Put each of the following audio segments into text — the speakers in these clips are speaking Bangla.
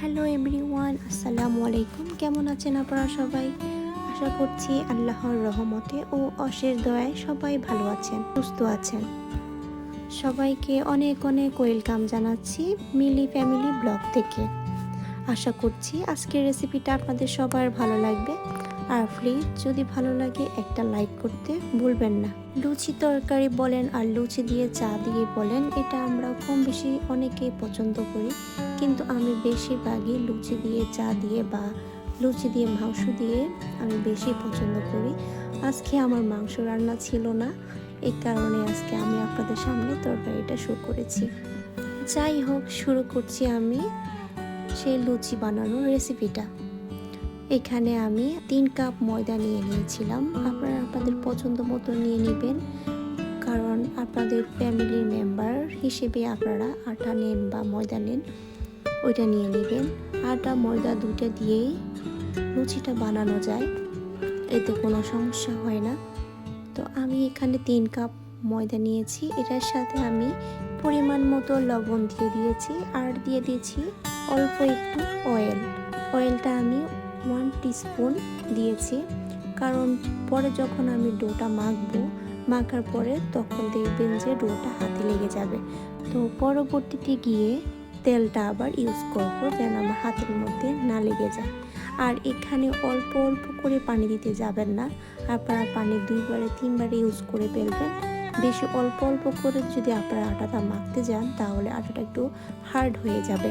হ্যালো এভরিওয়ান আসসালামু আলাইকুম কেমন আছেন আপনারা সবাই? আশা করছি আল্লাহর রহমতে ও অশেষ দয়ায় সবাই ভালো আছেন, সুস্থ আছেন। সবাইকে অনেক অনেক ওয়েলকাম জানাচ্ছি মিলি ফ্যামিলি ব্লগ থেকে। আশা করছি আজকের রেসিপিটা আপনাদের সবার ভালো লাগবে। আর প্লিজ যদি ভালো লাগে একটা লাইক করতে ভুলবেন না। লুচি তরকারি বলেন আর লুচি দিয়ে চা দিয়ে বলেন, এটা আমরা কম বেশি অনেকেই পছন্দ করি। কিন্তু আমি বেশিরভাগই লুচি দিয়ে চা দিয়ে বা লুচি দিয়ে মাংস দিয়ে আমি বেশি পছন্দ করি। আজকে আমার মাংস রান্না ছিল না, এই কারণে আজকে আমি আপনাদের সামনে তরকারিটা শুরু করেছি। যাই হোক, শুরু করছি আমি সেই লুচি বানানোর রেসিপিটা এখানে আমি তিন কাপ ময়দা নিয়ে নিয়েছিলাম। আপনারা আপনাদের পছন্দ মতো নিয়ে নেবেন। কারণ আপনাদের ফ্যামিলির মেম্বার হিসেবে আপনারা আটা নেন বা ময়দা নেন, ওইটা নিয়ে নেবেন। আটা, ময়দা দুটো দিয়েই লুচিটা বানানো যায়। এতে কোনো সমস্যা হয় না। তো আমি এখানে তিন কাপ ময়দা নিয়েছি। এটার সাথে আমি পরিমাণ মতো লবণ দিয়ে দিয়েছি। আর দিয়ে দিয়েছি অল্প একটু অয়েল অয়েলটা আমি ওয়ান টিস্পুন দিয়েছি। কারণ পরে যখন আমি ডোটা মাখবো, মাখার পরে তখন দেখবেন যে ডোটা হাতে লেগে যাবে। তো পরবর্তীতে গিয়ে তেলটা আবার ইউজ করব যেন আমার হাতের মধ্যে না লেগে যায়। আর এখানে অল্প অল্প করে পানি দিতে যাবেন না। আপনারা পানি দুইবারে, তিনবারে ইউজ করে ফেলবেন। বেশি অল্প অল্প করে যদি আপনারা আটাটা মাখতে যান, তাহলে আটাটা একটু হার্ড হয়ে যাবে।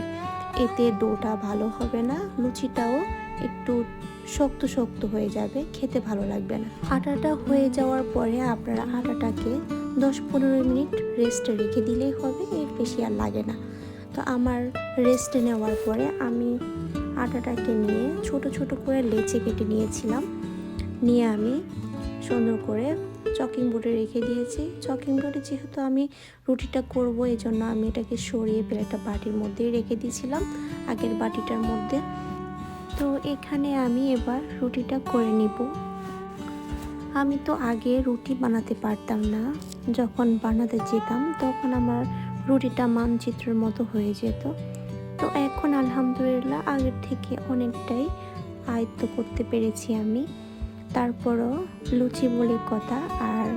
এতে ডোটা ভালো হবে না, লুচিটাও একটু শক্ত শক্ত হয়ে যাবে, খেতে ভালো লাগবে না। আটাটা হয়ে যাওয়ার পরে আপনারা আটাটাকে দশ পনেরো মিনিট রেস্টে রেখে দিলেই হবে, এর বেশি আর লাগে না। তো আমার রেস্টে নেওয়ার পরে আমি আটাটাকে নিয়ে ছোট ছোট করে লেচে কেটে নিয়েছিলাম। নিয়ে আমি সুন্দর করে চকিং বোর্ডে রেখে দিয়েছি। চকিং বোর্ডে যেহেতু আমি রুটিটা করব এই জন্য আমি এটাকে সরিয়ে ফেলে একটা বাটির মধ্যেই রেখে দিয়েছিলাম। আগের বাটিটার মধ্যে তো এখানে আমি এবার রুটিটা করে নিব। আমি তো আগে রুটি বানাতে পারতাম না। যখন বানাতে যেতাম, তখন আমার রুটিটা মানচিত্রের মতো হয়ে যেত। তো এখন আলহামদুলিল্লাহ আগের থেকে অনেকটাই আয়ত্ত করতে পেরেছি আমি। তারপরও লুচি বলে কথা আর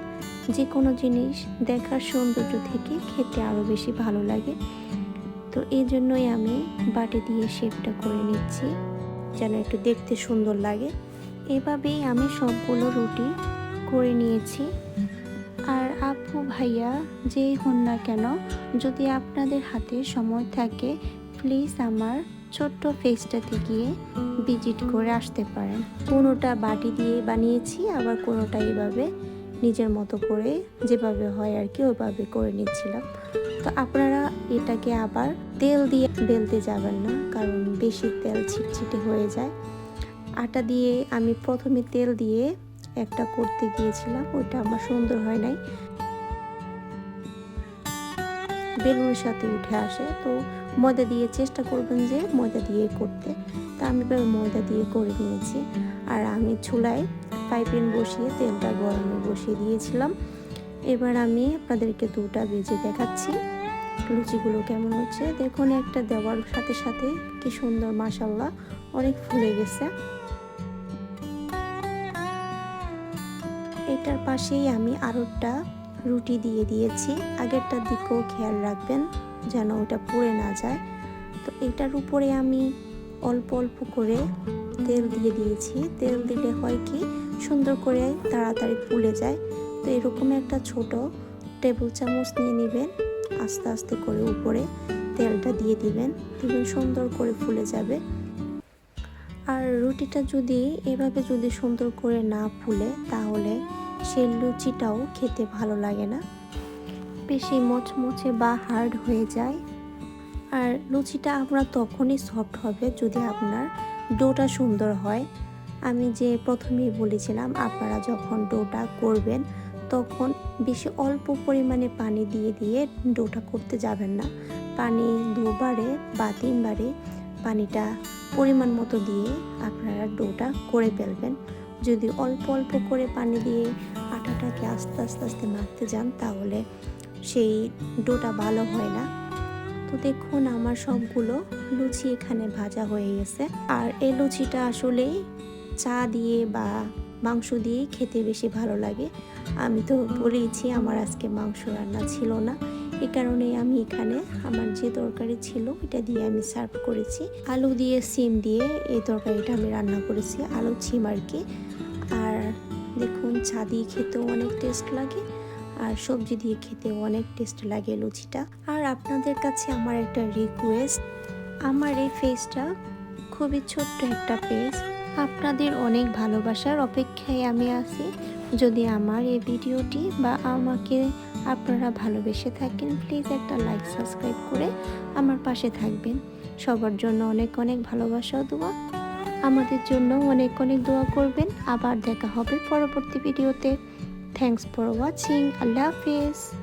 যে কোনো জিনিস দেখার সৌন্দর্য থেকে খেতে আরও বেশি ভালো লাগে। তো এই জন্যই আমি বাটি দিয়ে শেপটা করে নিচ্ছি। যেন একটু দেখতে সুন্দর লাগে। এভাবেই আমি সবগুলো রুটি করে নিয়েছি। আর আপু ভাইয়া, যেই হন না কেন, যদি আপনাদের হাতে সময় থাকে প্লিজ আমার ছোট্ট ফেসটাতে গিয়ে ভিজিট করে আসতে পারেন। কোনোটা বাটি দিয়ে বানিয়েছি, আবার কোনোটা এভাবে নিজের মতো করে যেভাবে হয় আর কি, ওইভাবে করে নিচ্ছিলাম। তো আপনারা এটাকে আবার তেল দিয়ে বেলতে যাবেন না, কারণ বেশি তেল ছিটছিটে হয়ে যায়। আটা দিয়ে আমি প্রথমে তেল দিয়ে একটা করতে গিয়েছিলাম, ওইটা আমার সুন্দর হয় নাই। বেলুনের সাথে উঠে আসে, তো ময়দা দিয়ে চেষ্টা করবেন যে ময়দা দিয়ে করতে। তা আমি ময়দা দিয়ে করে নিয়েছি। আর আমি চুলায় পাইপেন বসিয়ে তেলটা গরমে বসিয়ে দিয়েছিলাম। এবার আমি আপনাদেরকে দুটা ভেজে দেখাচ্ছি। লুচিগুলো কেমন হচ্ছে? দেখুন, একটা দেওয়ার সাথে সাথে কি সুন্দর মাসাল্লাহ অনেক ফুলে গেছে। এটার পাশেই আমি আরোটা রুটি দিয়ে দিয়েছি। আগেরটার দিকেও খেয়াল রাখবেন, যেন ওটা পুড়ে না যায়। তো এটার উপরে আমি অল্প অল্প করে তেল দিয়ে দিয়েছি। তেল দিলে হয় কি, সুন্দর করে তাড়াতাড়ি ফুলে যায়। তো এরকম একটা ছোট টেবিল চামচ নিয়ে নেবেন, আস্তে আস্তে করে উপরে তেলটা দিয়ে দিবেন দিবেন, সুন্দর করে ফুলে যাবে। আর রুটিটা যদি এভাবে যদি সুন্দর করে না ফুলে, তাহলে সেই লুচিটাও খেতে ভালো লাগে না। বেশি মচমচে বা হার্ড হয়ে যায়। আর লুচিটা আপনার তখনই সফট হবে যদি আপনার ডোটা সুন্দর হয়। আমি যে প্রথমেই বলেছিলাম, আপনারা যখন ডোটা করবেন, তখন বেশি অল্প পরিমাণে পানি দিয়ে দিয়ে ডোটা করতে যাবেন না। পানি দুবারে বা তিনবারে পানিটা পরিমাণ মতো দিয়ে আপনারা ডোটা করে ফেলবেন। যদি অল্প অল্প করে পানি দিয়ে আটাটাকে আস্তে আস্তে আস্তে মাখতে যান, তাহলে সেই ডোটা ভালো হয় না। তো দেখুন, আমার সবগুলো লুচি এখানে ভাজা হয়ে গেছে। আর এই লুচিটা আসলে চা দিয়ে বা মাংস দিয়ে খেতে বেশি ভালো লাগে। আমি তো বলেইছি, আমার আজকে মাংস রান্না ছিল না। এ কারণে আমি এখানে আমার যে তরকারি ছিল, এটা দিয়ে আমি সার্ভ করেছি। আলু দিয়ে, সিম দিয়ে এই তরকারিটা আমি রান্না করেছি, আলু সিম আর কি। আর দেখুন, চা দিয়ে খেতেও অনেক টেস্ট লাগে। আর সবজি দিয়ে খেতেও অনেক টেস্ট লাগে লুচিটা। আর আপনাদের কাছে আমার একটা রিকোয়েস্ট আমার এই ফেসটা খুবই ছোট্ট একটা পেজ আপনাদের অনেক ভালোবাসার অপেক্ষায় আমি আছি। যদি আমার এই ভিডিওটি বা আমাকে আপনারা ভালোবেসে থাকেন প্লিজ একটা লাইক সাবস্ক্রাইব করে আমার পাশে থাকবেন। সবার জন্য অনেক অনেক ভালোবাসা দোয়া। আমাদের জন্য অনেক অনেক দোয়া করবেন। আবার দেখা হবে পরবর্তী ভিডিওতে। Thanks for watching. I love Hafiz.